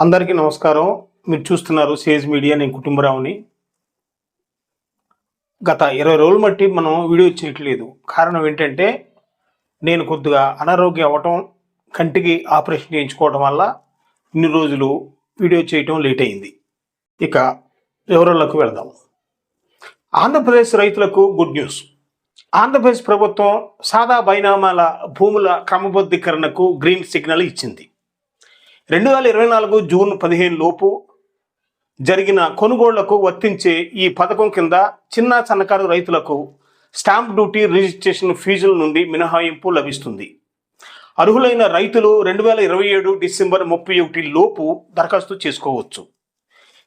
అందరికీ నమస్కారం. మీరు చూస్తున్నారు సేజ్ మీడియా నేను కుటుంబరావుని. గత ఇరవై రోజులు మట్టి మనం వీడియో చేయట్లేదు. కారణం ఏంటంటే నేను కొద్దిగా అనారోగ్యం అవ్వటం కంటికి ఆపరేషన్ చేయించుకోవడం వల్ల ఇన్ని రోజులు వీడియో చేయటం లేట్ అయింది. ఇక వివరాలకు వెళదాం. ఆంధ్రప్రదేశ్ రైతులకు గుడ్ న్యూస్. ఆంధ్రప్రదేశ్ ప్రభుత్వం సాదా బైనామాల భూముల క్రమబద్ధీకరణకు గ్రీన్ సిగ్నల్ ఇచ్చింది. రెండు వేల ఇరవై నాలుగు జూన్ పదిహేను లోపు జరిగిన కొనుగోళ్ళకు వర్తించే ఈ పథకం కింద చిన్న సన్నకారు రైతులకు స్టాంప్ డ్యూటీ రిజిస్ట్రేషన్ ఫీజుల నుండి మినహాయింపు లభిస్తుంది. అర్హులైన రైతులు రెండు వేల ఇరవై ఏడు డిసెంబర్ ముప్పై ఒకటి లోపు దరఖాస్తు చేసుకోవచ్చు.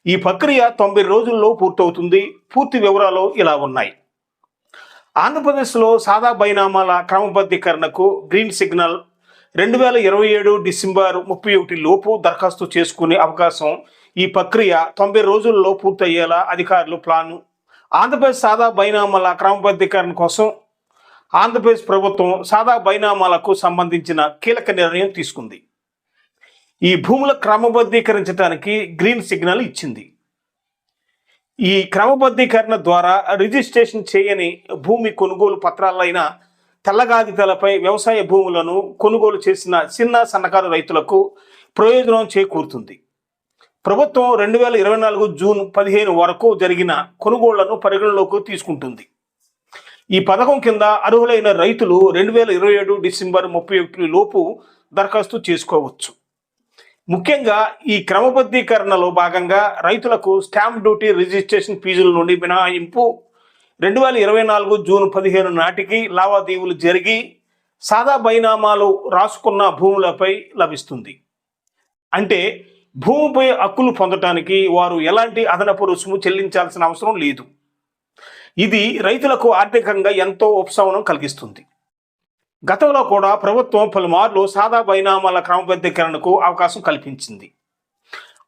ఈ ప్రక్రియ తొంభై రోజుల్లో పూర్తవుతుంది. పూర్తి వివరాలు ఇలా ఉన్నాయి. ఆంధ్రప్రదేశ్లో సాదా బైనామాల క్రమబద్ధీకరణకు గ్రీన్ సిగ్నల్ రెండు వేల ఇరవై ఏడు డిసెంబర్ ముప్పై ఒకటి లోపు దరఖాస్తు చేసుకునే అవకాశం ఈ ప్రక్రియ తొంభై రోజుల్లో పూర్తయ్యేలా అధికారులు ప్లాను. ఆంధ్రప్రదేశ్ సాదా బైనామాల క్రమబద్ధీకరణ కోసం ఆంధ్రప్రదేశ్ ప్రభుత్వం సాదా బైనామాలకు సంబంధించిన కీలక నిర్ణయం తీసుకుంది. ఈ భూముల క్రమబద్ధీకరించడానికి గ్రీన్ సిగ్నల్ ఇచ్చింది. ఈ క్రమబద్ధీకరణ ద్వారా రిజిస్ట్రేషన్ చేయని భూమి కొనుగోలు పత్రాలైన తెల్లగాదితలపై వ్యవసాయ భూములను కొనుగోలు చేసిన చిన్న సన్నకారు రైతులకు ప్రయోజనం చేకూరుతుంది. ప్రభుత్వం రెండు వేల ఇరవై నాలుగు జూన్ పదిహేను వరకు జరిగిన కొనుగోళ్ళను పరిగణలోకి తీసుకుంటుంది. ఈ పథకం కింద అర్హులైన రైతులు రెండు వేల ఇరవై ఏడు డిసెంబర్ ముప్పై ఒకటి లోపు దరఖాస్తు చేసుకోవచ్చు. ముఖ్యంగా ఈ క్రమబద్ధీకరణలో భాగంగా రైతులకు స్టాంప్ డ్యూటీ రిజిస్ట్రేషన్ ఫీజుల నుండి మినహాయింపు రెండు వేల ఇరవై నాలుగు జూన్ పదిహేను నాటికి లావాదేవీలు జరిగి సాదా బైనామాలు రాసుకున్న భూములపై లభిస్తుంది. అంటే భూమిపై హక్కులు పొందటానికి వారు ఎలాంటి అదనపు రుసుము చెల్లించాల్సిన అవసరం లేదు. ఇది రైతులకు ఆర్థికంగా ఎంతో ఉపశమనం కలిగిస్తుంది. గతంలో కూడా ప్రభుత్వం పలుమార్లు సాదా బైనామాల క్రమబద్ధీకరణకు అవకాశం కల్పించింది.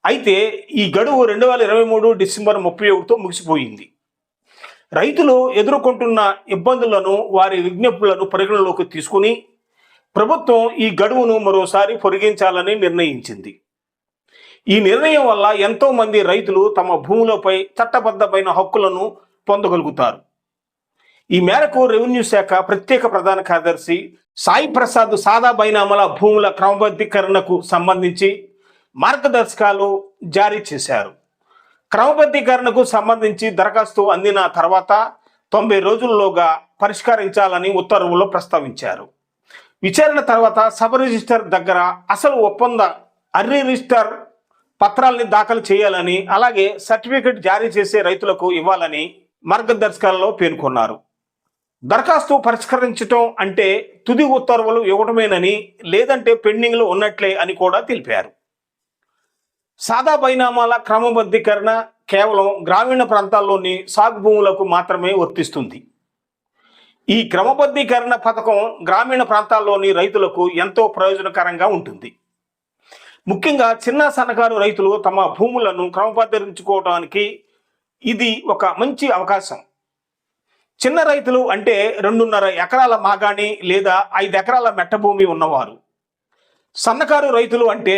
అయితే ఈ గడువు రెండు వేల ఇరవై మూడు డిసెంబర్ ముప్పై ఒకటితో ముగిసిపోయింది. రైతులు ఎదుర్కొంటున్న ఇబ్బందులను వారి విజ్ఞప్తులను పరిగణలోకి తీసుకుని ప్రభుత్వం ఈ గడువును మరోసారి పొడిగించాలని నిర్ణయించింది. ఈ నిర్ణయం వల్ల ఎంతో మంది రైతులు తమ భూములపై చట్టబద్ధమైన హక్కులను పొందగలుగుతారు. ఈ మేరకు రెవెన్యూ శాఖ ప్రత్యేక ప్రధాన కార్యదర్శి సాయి ప్రసాద్ సాదా బైనామల భూముల క్రమబద్ధీకరణకు సంబంధించి మార్గదర్శకాలు జారీ చేశారు. క్రమబద్ధీకరణకు సంబంధించి దరఖాస్తు అందిన తర్వాత తొంభై రోజుల్లోగా పరిష్కరించాలని ఉత్తర్వుల్లో ప్రస్తావించారు. విచారణ తర్వాత సబ్ రిజిస్టర్ దగ్గర అసలు ఒప్పంద అర్రీ రిజిస్టర్ పత్రాల్ని దాఖలు చేయాలని అలాగే సర్టిఫికెట్ జారీ చేసే రైతులకు ఇవ్వాలని మార్గదర్శకాలలో పేర్కొన్నారు. దరఖాస్తు పరిష్కరించటం అంటే తుది ఉత్తర్వులు ఇవ్వటమేనని లేదంటే పెండింగ్లో ఉన్నట్లే అని కూడా తెలిపారు. సాదా బైనామాల క్రమబద్ధీకరణ కేవలం గ్రామీణ ప్రాంతాల్లోని సాగు భూములకు మాత్రమే వర్తిస్తుంది. ఈ క్రమబద్ధీకరణ పథకం గ్రామీణ ప్రాంతాల్లోని రైతులకు ఎంతో ప్రయోజనకరంగా ఉంటుంది. ముఖ్యంగా చిన్న సన్నకారు రైతులు తమ భూములను క్రమబద్ధరించుకోవడానికి ఇది ఒక మంచి అవకాశం. చిన్న రైతులు అంటే రెండున్నర ఎకరాల మాగాణి లేదా ఐదు ఎకరాల మెట్ట భూమి ఉన్నవారు. సన్నకారు రైతులు అంటే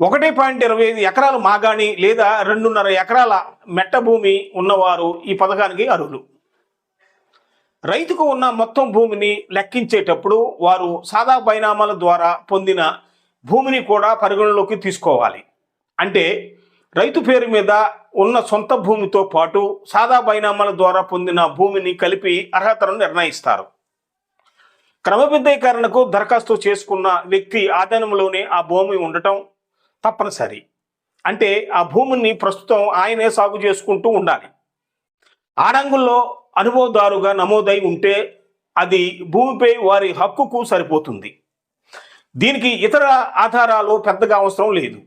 ఒకటి పాయింట్ ఇరవై ఐదు ఎకరాలు మాగాణి లేదా రెండున్నర ఎకరాల మెట్ట భూమి ఉన్నవారు ఈ పథకానికి అర్హులు. రైతుకు ఉన్న మొత్తం భూమిని లెక్కించేటప్పుడు వారు సాదా బైనామాల ద్వారా పొందిన భూమిని కూడా పరిగణలోకి తీసుకోవాలి. అంటే రైతు పేరు మీద ఉన్న సొంత భూమితో పాటు సాదా బైనామాల ద్వారా పొందిన భూమిని కలిపి అర్హతను నిర్ణయిస్తారు. క్రమబద్ధీకరణకు దరఖాస్తు చేసుకున్న వ్యక్తి ఆధీనంలోనే ఆ భూమి ఉండటం తప్పనిసరి. అంటే ఆ భూమిని ప్రస్తుతం ఆయనే సాగు చేసుకుంటూ ఉండాలి. ఆడంగుల్లో అనుభవదారుగా నమోదై ఉంటే అది భూమిపై వారి హక్కుకు సరిపోతుంది. దీనికి ఇతర ఆధారాలు పెద్దగా అవసరం లేదు.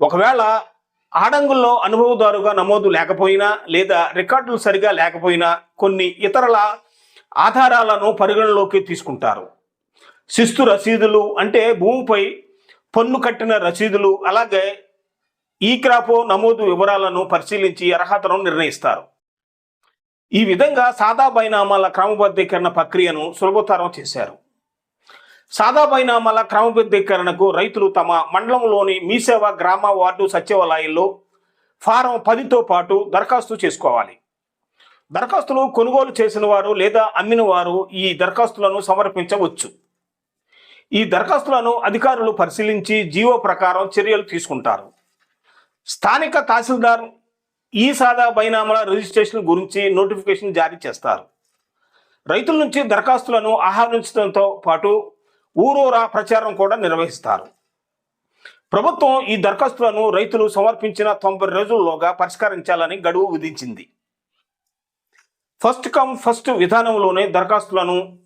ఒకవేళ ఆడంగుల్లో అనుభవదారుగా నమోదు లేకపోయినా లేదా రికార్డులు సరిగా లేకపోయినా కొన్ని ఇతరుల ఆధారాలను పరిగణలోకి తీసుకుంటారు. శిస్తు రసీదులు అంటే భూమిపై పన్ను కట్టిన రసీదులు అలాగే ఈ క్రాపో నమోదు వివరాలను పరిశీలించి అర్హతను నిర్ణయిస్తారు. ఈ విధంగా సాదా బైనామాల క్రమబద్ధీకరణ ప్రక్రియను సులభతరం చేశారు. సాదా బైనామాల క్రమబద్ధీకరణకు రైతులు తమ మండలంలోని మీసేవ గ్రామ వార్డు సచివాలయాల్లో ఫారం పదితో పాటు దరఖాస్తు చేసుకోవాలి. దరఖాస్తులు కొనుగోలు చేసిన వారు లేదా అమ్మిన వారు ఈ దరఖాస్తులను సమర్పించవచ్చు. ఈ దరఖాస్తులను అధికారులు పరిశీలించి జీవో ప్రకారం చర్యలు తీసుకుంటారు. స్థానిక తహసీల్దార్ ఈ సాదా బైనామల రిజిస్ట్రేషన్ గురించి నోటిఫికేషన్ జారీ చేస్తారు. రైతుల నుంచి దరఖాస్తులను ఆహ్వానించడంతో పాటు ఊరూరా ప్రచారం కూడా నిర్వహిస్తారు. ప్రభుత్వం ఈ దరఖాస్తులను రైతులు సమర్పించిన తొంభై రోజుల్లోగా పరిష్కరించాలని గడువు విధించింది. ఫస్ట్ కమ్ ఫస్ట్ విధానంలోనే దరఖాస్తులను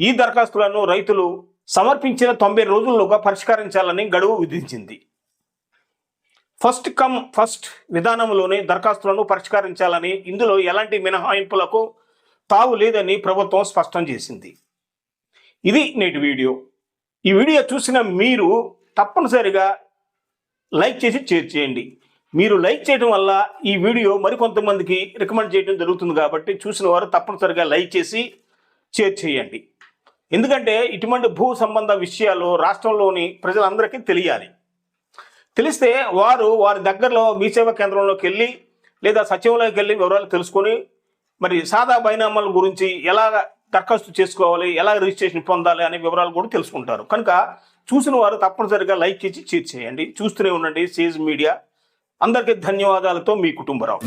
ఈ దరఖాస్తులను రైతులు సమర్పించిన తొంభై రోజుల్లోగా పరిష్కరించాలని గడువు విధించింది. ఫస్ట్ కమ్ ఫస్ట్ విధానంలోనే దరఖాస్తులను పరిష్కరించాలని ఇందులో ఎలాంటి మినహాయింపులకు తావు లేదని ప్రభుత్వం స్పష్టం చేసింది. ఇది నేటి వీడియో. ఈ వీడియో చూసిన మీరు తప్పనిసరిగా లైక్ చేసి షేర్ చేయండి. మీరు లైక్ చేయడం వల్ల ఈ వీడియో మరికొంతమందికి రికమెండ్ చేయడం జరుగుతుంది కాబట్టి చూసిన వారు తప్పనిసరిగా లైక్ చేసి షేర్ చేయండి. ఎందుకంటే ఇటువంటి భూ సంబంధ విషయాలు రాష్ట్రంలోని ప్రజలందరికీ తెలియాలి. తెలిస్తే వారు వారి దగ్గరలో మీ సేవా కేంద్రంలోకి వెళ్ళి లేదా సచివాలయంకి వెళ్ళి వివరాలు తెలుసుకొని మరి సాదా బైనామాల గురించి ఎలా దరఖాస్తు చేసుకోవాలి ఎలా రిజిస్ట్రేషన్ పొందాలి అనే వివరాలు కూడా తెలుసుకుంటారు. కనుక చూసిన వారు తప్పనిసరిగా లైక్ ఇచ్చి షేర్ చేయండి. చూస్తూనే ఉండండి. సీజ్ మీడియా. అందరికీ ధన్యవాదాలతో మీ కుటుంబరావు.